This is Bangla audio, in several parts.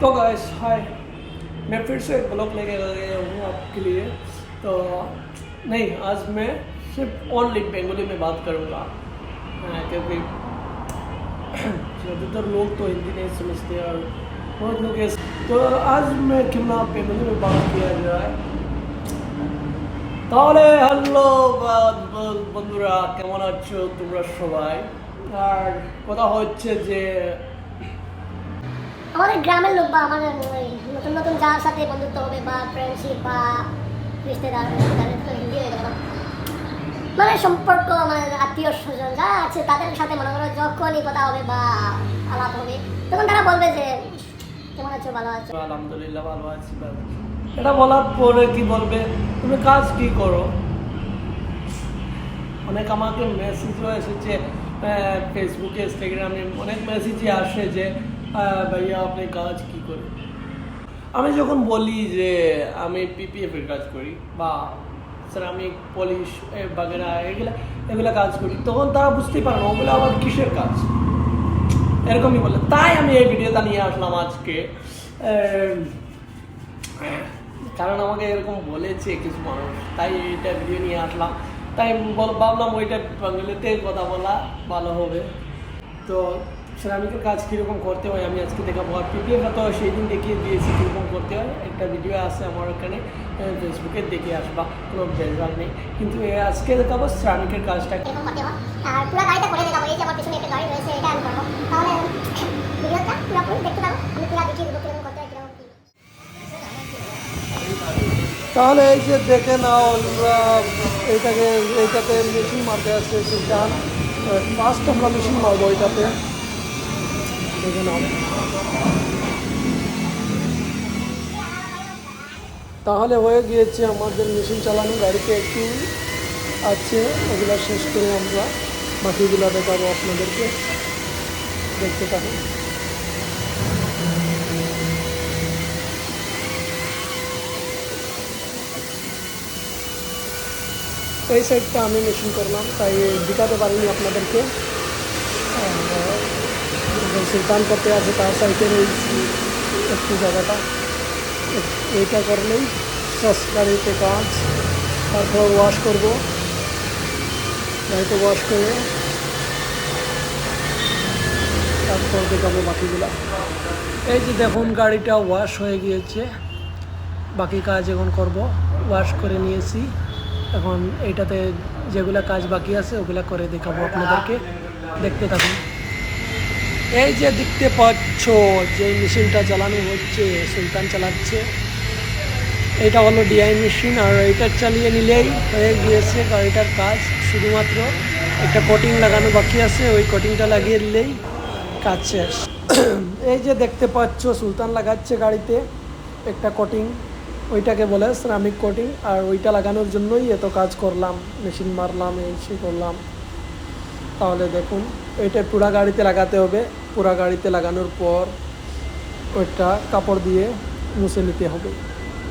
तो गाइस हाय मैं फिर से एक ब्लॉग लेके आ गया हूँ आपके लिए तो नहीं आज मैं सिर्फ ओनली बंगाली में बात करूँगा हाँ, क्योंकि ज़्यादातर लोग तो हिंदी नहीं समझते और बहुत लोग ऐसे तो आज मैं क्यों ना बंगाली में बात किया जाए তাহলে হ্যালো বন্ধুরা কেমন আছো তোমরা সবাই আর কথা হচ্ছে যে আমাদের গ্রামের লোক বা আমাদের নতুন নতুন যার সাথে বন্ধুত্ব হবে বা ফ্রেন্ডশিপ বা রিশতেদার তাদের তো মানে সম্পর্ক মানে আত্মীয় স্বজন যা আছে তাদের সাথে মনে করো যখনই কথা হবে বা আলাপ হবে, তখন তারা বলবে যে, কেমন আছো, ভালো আছো? আলহামদুলিল্লাহ ভালো আছি এটা বলার পরে কি বলবে? তুমি কাজ কি করো? অনেক আমাকে মেসেজও এসেছে ফেসবুকে ইনস্টাগ্রামে অনেক মেসেজই আসে যে ভাইয়া, আপনি কাজ কি করে আমি যখন বলি যে আমি পিপিএফ এর কাজ করি, বা সেরামিক পলিশ বাগেরা, এগুলা এগুলা কাজ করি, তখন তারা বুঝতেই পারে না, ওগুলো আবার কিসের কাজ? এরকমই বলে। তাই আমি এই ভিডিওটা নিয়ে আসলাম আজকে। কারণ আমাকে এরকম বলেছে কিছু মানুষ, তাই এইটা ভিডিও নিয়ে আসলাম। তাই বল- ভাবলাম ওইটা বাংলাতে কথা বলা, ভালো হবে। তো শ্রমিকের কাজ কীরকম করতে হয়? আমি আজকে দেখাবো আর পিপিএফ তো সেই দিন দেখিয়ে দিয়েছি কীরকম করতে হয়। একটা ভিডিও আছে আমার ওখানে ফেসবুকে দেখে আসবা কোনো বেজার নেই। কিন্তু আজকে দেখাবো শ্রমিকের কাজটা। এরকম করতে আর পুরো গাড়িটা করে দেখাবো এই যে আমার পিছনে একটা গাড়ি রয়েছে এটা আমি করব। তাহলে ভিডিওটা পুরোপুরি দেখতে পাবো আমি পুরো দেখিয়ে দেবো কীরকম করতে হয় কীরকম তাহলে এই যে দেখে নাও আমরা এইটাকে এইটাতে মেশিন মারতে আসছে সেটা ফার্স্ট আমরা মেশিন মারবো এইটাতে তাহলে হয়ে গিয়েছে আমাদের মেশিন চালানো। গাড়িতে একটু আছে ওগুলো শেষ করে আমরা বাকিগুলো দেখাবো আপনাদেরকে। দেখতে থাকুন। এই সাইডটা আমি মেশিন করলাম, তাই দেখাতে পারিনি আপনাদেরকে। আর, সুলতান করতে আছে তার সাইডের এই একটু জায়গাটা। এইটা করলেই গাড়িতে কাজ। তারপর ওয়াশ করব। গাড়িতে ওয়াশ করে তারপর দেখাবো বাকিগুলা। এই যে দেখুন গাড়িটা ওয়াশ হয়ে গিয়েছে। বাকি কাজ এখন করব। ওয়াশ করে নিয়েছি। এখন এইটাতে যেগুলা কাজ বাকি আছে ওগুলা করে দেখাবো আপনাদেরকে। দেখতে থাকুন। এই যে দেখতে পাচ্ছ, যে মেশিনটা চালানো হচ্ছে, সুলতান চালাচ্ছে, এটা হলো ডিআই মেশিন, আর এটা চালিয়ে নিলেই হয়ে গিয়েছে গাড়িটার কাজ। শুধুমাত্র একটা কোটিং লাগানো বাকি আছে, ওই কোটিংটা লাগিয়ে দিলেই কাজ শেষ। এই যে দেখতে পাচ্ছ, সুলতান লাগাচ্ছে গাড়িতে একটা কোটিং ওইটাকে বলে শ্রমিক কোটিং আর ওইটা লাগানোর জন্যই এত কাজ করলাম। মেশিন মারলাম এই সে করলাম। তাহলে দেখুন এটা পুরা গাড়িতে লাগাতে হবে। পুরা গাড়িতে লাগানোর পর ওইটা কাপড় দিয়ে মুছে নিতে হবে।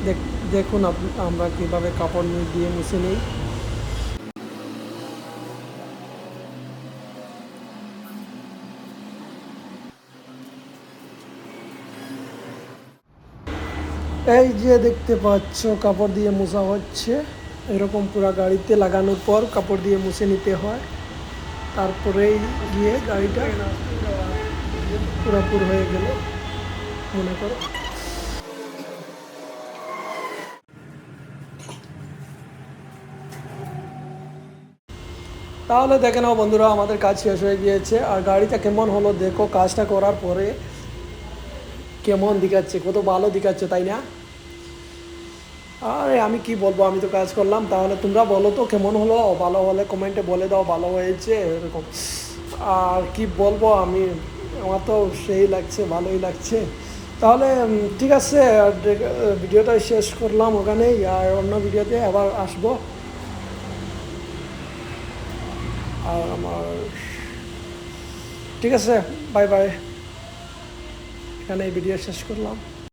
দেখ- দেখুন আমরা কীভাবে কাপড় দিয়ে মুছে নিই। এই যে দেখতে পাচ্ছ, কাপড় দিয়ে মোছা হচ্ছে। এরকম পুরা গাড়িতে লাগানোর পর কাপড় দিয়ে মুছে নিতে হয়। তারপরেই গিয়ে গাড়িটা পুরোপুর হয়ে গেল। মনে করো। তাহলে দেখে নাও বন্ধুরা, আমাদের কাজ শেষ হয়ে গিয়েছে। আর গাড়িটা কেমন হলো দেখো, কাজটা করার পরে কেমন দেখাচ্ছে, কত ভালো দেখাচ্ছে, তাই না? আরে, আমি কি বলব? আমি তো কাজ করলাম। তাহলে তোমরা বলো তো, কেমন হলো? ভালো হলে কমেন্টে বলে দাও, ভালো হয়েছে, এরকম। আর কি বলব আমি? আমার তো সেই লাগছে, ভালোই লাগছে। তাহলে ঠিক আছে ভিডিওটা শেষ করলাম ওখানেই, আর অন্য ভিডিওতে আবার আসব। আর আমার, ঠিক আছে বাই বাই এখানে এই ভিডিও শেষ করলাম।